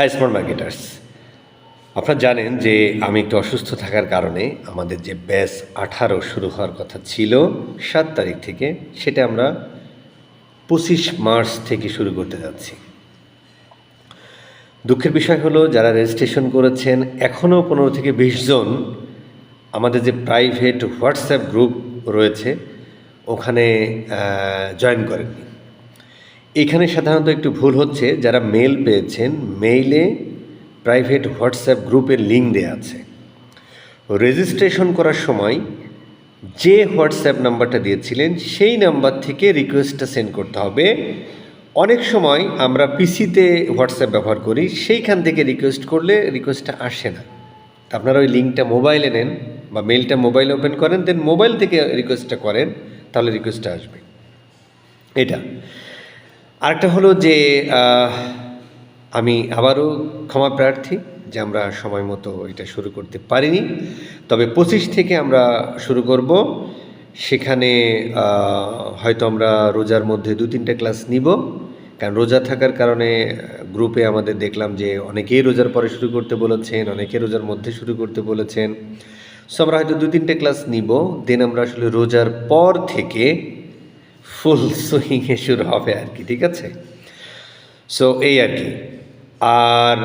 High smart marketers আপনারা জানেন যে আমি একটু অসুস্থ থাকার কারণে আমাদের যে ব্যাস আঠারো শুরু হওয়ার কথা ছিল সাত তারিখ থেকে, সেটা আমরা পঁচিশ মার্চ থেকে শুরু করতে যাচ্ছি। দুঃখের বিষয় হলো যারা রেজিস্ট্রেশন করেছেন এখনও পনেরো থেকে বিশ জন আমাদের যে প্রাইভেট হোয়াটসঅ্যাপ গ্রুপ রয়েছে, ওখানে জয়েন করেননি। এখানে সাধারণত একটু ভুল হচ্ছে, যারা মেল পেয়েছেন মেইলে প্রাইভেট হোয়াটসঅ্যাপ গ্রুপের লিঙ্ক দেওয়া আছে। রেজিস্ট্রেশন করার সময় যে হোয়াটসঅ্যাপ নাম্বারটা দিয়েছিলেন, সেই নাম্বার থেকে রিকোয়েস্টটা সেন্ড করতে হবে। অনেক সময় আমরা পিসিতে হোয়াটসঅ্যাপ ব্যবহার করি, সেইখান থেকে রিকোয়েস্ট করলে রিকোয়েস্টটা আসে না। আপনারা ওই লিঙ্কটা মোবাইলে নেন বা মেলটা মোবাইল ওপেন করেন দেন মোবাইল থেকে রিকোয়েস্টটা করেন, তাহলে রিকোয়েস্টটা আসবে। এটা। আরেকটা হলো যে আমি আবারও ক্ষমা প্রার্থী যে আমরা সময় মতো এটা শুরু করতে পারিনি। তবে পঁচিশ থেকে আমরা শুরু করব। সেখানে হয়তো আমরা রোজার মধ্যে দু তিনটে ক্লাস নিব। কারণ রোজা থাকার কারণে গ্রুপে আমাদের দেখলাম যে অনেকেই রোজার পরে শুরু করতে বলেছেন, অনেকে রোজার মধ্যে শুরু করতে বলেছেন। সো আমরা হয়তো দু তিনটে ক্লাস নিব। দেন আমরা আসলে রোজার পর থেকে ফুল সুইংয়ে শুরু হবে আর কি, ঠিক আছে? সো এই আর কি। আর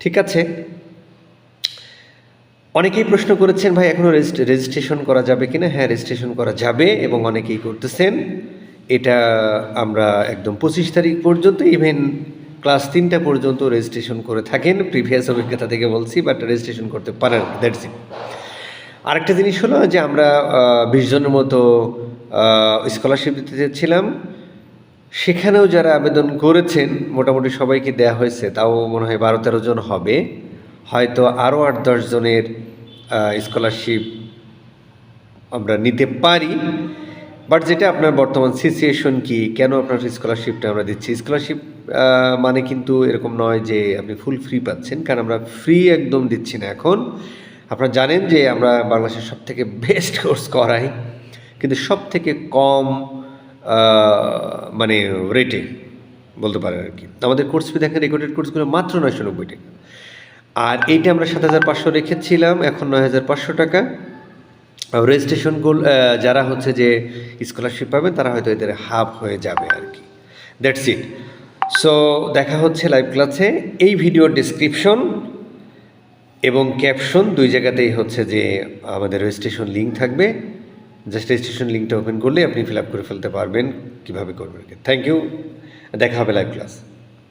ঠিক আছে। অনেকেই প্রশ্ন করেছেন, ভাই এখনও রেজিস্ট্রেশন করা যাবে কিনা? হ্যাঁ রেজিস্ট্রেশন করা যাবে এবং অনেকেই করতেছেন। এটা আমরা একদম পঁচিশ তারিখ পর্যন্ত ইভেন ক্লাস তিনটা পর্যন্ত রেজিস্ট্রেশন করে থাকেন। প্রিভিয়াস অভিজ্ঞতা থেকে বলছি বাট রেজিস্ট্রেশন করতে পারেন দ্যাটস ইট আরেকটা জিনিস হলো যে আমরা বিশ জনের মতো স্কলারশিপ দিতে চেয়েছিলাম। সেখানেও যারা আবেদন করেছেন, মোটামুটি সবাইকে দেয়া হয়েছে। তাও মনে হয় বারো তেরো জন হবে। হয়তো আরও আট দশ জনের স্কলারশিপ আমরা নিতে পারি। বাট যেটা আপনার বর্তমান সিচুয়েশন কি? কেন আপনার স্কলারশিপটা আমরা দিচ্ছি? স্কলারশিপ মানে কিন্তু এরকম নয় যে আপনি ফুল ফ্রি পাচ্ছেন। কারণ আমরা ফ্রি একদম দিচ্ছি না এখন। আপনারা জানেন যে আমরা বাংলাদেশের সব থেকে বেস্ট কোর্স করাই। কিন্তু সব থেকে কম মানে রেটে বলতে পারেন আর কি। আমাদের কোর্স ফি দেখেন রেকর্ডেড কোর্সগুলো মাত্র নয়শো নব্বই টাকা। আর এইটা আমরা সাত হাজার পাঁচশো রেখেছিলাম, এখন নয় হাজার পাঁচশো টাকা। রেজিস্ট্রেশন গোল যারা হচ্ছে যে স্কলারশিপ পাবেন, তারা হয়তো এদের হাফ হয়ে যাবে আর কি। দ্যাটস ইট সো দেখা হচ্ছে লাইভ ক্লাসে এই ভিডিওর ডিসক্রিপশন এবং ক্যাপশন দুই জায়গাতেই হচ্ছে যে আমাদের রেজিস্ট্রেশন লিঙ্ক থাকবে। জাস্ট রেজিস্ট্রেশন লিঙ্কটা ওপেন করলে আপনি ফিল আপ করে ফেলতে পারবেন কীভাবে করবেন। থ্যাংক ইউ দেখা হবে লাইভ ক্লাস